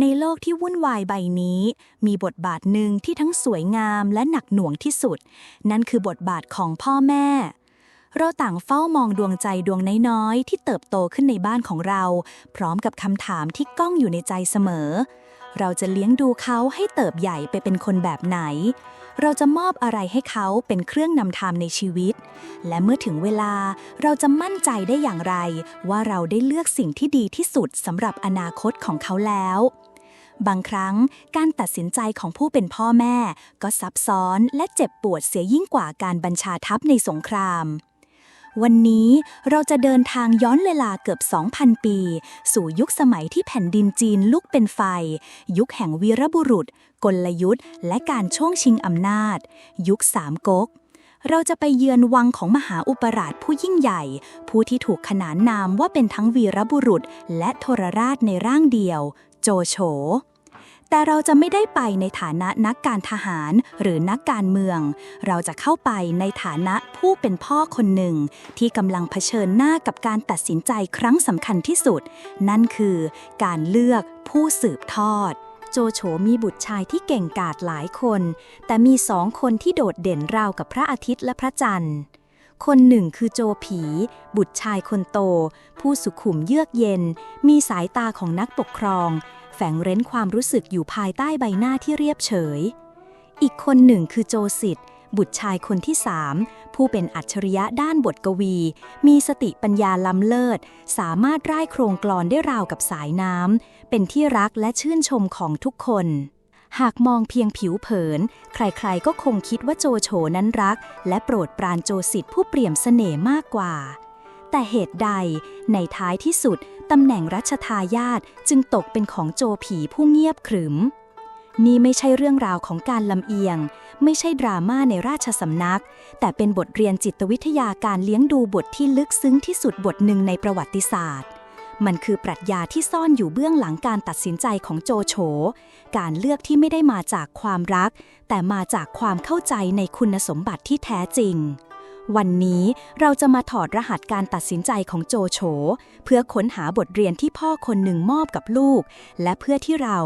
ในโลกที่วุ่นวายใบนี้ มีบทบาทหนึ่งที่ทั้งสวยงามและหนักหน่วงที่สุด นั่นคือบทบาทของพ่อแม่ เราต่างเฝ้ามองดวงใจดวงน้อยๆ ที่เติบโตขึ้นในบ้านของเรา พร้อมกับคำถามที่ก้องอยู่ในใจเสมอ เราจะเลี้ยงดูเขาให้เติบใหญ่ไปเป็นคนแบบไหน เราจะมอบอะไรให้เขาเป็นเครื่องนำทางในชีวิต และเมื่อถึงเวลาเราจะมั่นใจได้อย่างไร ว่าเราได้เลือกสิ่งที่ดีที่สุดสำหรับอนาคตของเขาแล้ว บางครั้งการตัดสินใจของผู้เป็นพ่อแม่ ก็ซับซ้อนและเจ็บปวดเสียยิ่งกว่าการบัญชาทัพในสงคราม วันนี้เราจะเดินทางย้อนเวลาเก๊อบ 2,000 ปี สู่ยุคสมัยที่แผ่นดินจีนลุกเป็นไฟ ยุคแห่งวีรบุรุษ กลยุทธ์ และการช่วงชิงอำนาจ ยุคสามก๊กเราจะไปเยือนวังของมหาอุปราชผู้ยิ่งใหญ่ ผู้ที่ถูกขนานนามว่าเป็นทั้งวีรบุรุษ และทรราชในร่างเดียว โจโฉ แต่เราจะไม่ได้ไปในฐานะนักการทหารหรือนักการเมือง เราจะเข้าไปในฐานะผู้เป็นพ่อคนหนึ่ง ที่กำลังเผชิญหน้ากับการตัดสินใจครั้งสำคัญที่สุด นั่นคือการเลือกผู้สืบทอดโจโฉมีบุตรชายที่เก่งกาจหลายคน แต่มีสองคนที่โดดเด่นราวกับพระอาทิตย์และพระจันทร์ คนหนึ่งคือโจผี บุตรชายคนโต ผู้สุขุมเยือกเย็น มีสายตาของนักปกครอง แฝงเร้นความรู้สึกอยู่ภายใต้ใบหน้าที่เรียบเฉย อีกคนหนึ่งคือโจสิทธิ์บุตรชายคนที่สามผู้เป็นอัจฉริยะด้านบทกวี มีสติปัญญาล้ำเลิศ สามารถร่ายโครงกลอนได้ราวกับสายน้ำเป็นที่รักและชื่นชมของทุกคน หากมองเพียงผิวเผิน ใครๆก็คงคิดว่าโจโฉนั้นรัก และโปรดปรานโจสิทธิ์ผู้เปี่ยมเสน่ห์มากกว่า แต่เหตุใด ในท้ายที่สุดตำแหน่งรัชทายาทจึงตกเป็นของโจผีผู้เงียบขรึม นี่ไม่ใช่เรื่องราวของการลำเอียง ไม่ใช่ดราม่าในราชสำนัก แต่เป็นบทเรียนจิตวิทยาการเลี้ยงดูบทที่ลึกซึ้งที่สุดบทหนึ่งในประวัติศาสตร์ มันคือปรัชญาที่ซ่อนอยู่เบื้องหลังการตัดสินใจของโจโฉ การเลือกที่ไม่ได้มาจากความรัก แต่มาจากความเข้าใจในคุณสมบัติที่แท้จริง วันนี้เราจะมาถอดรหัสการตัดสินใจของโจโฉ เพื่อค้นหาบทเรียนที่พ่อคนหนึ่งมอบกับลูก และเพื่อที่เรา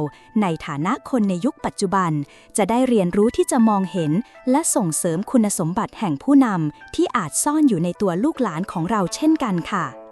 ในฐานะคนในยุคปัจจุบัน จะได้เรียนรู้ที่จะมองเห็น และส่งเสริมคุณสมบัติแห่งผู้นำที่อาจซ่อนอยู่ในตัวลูกหลานของเราเช่นกันค่ะ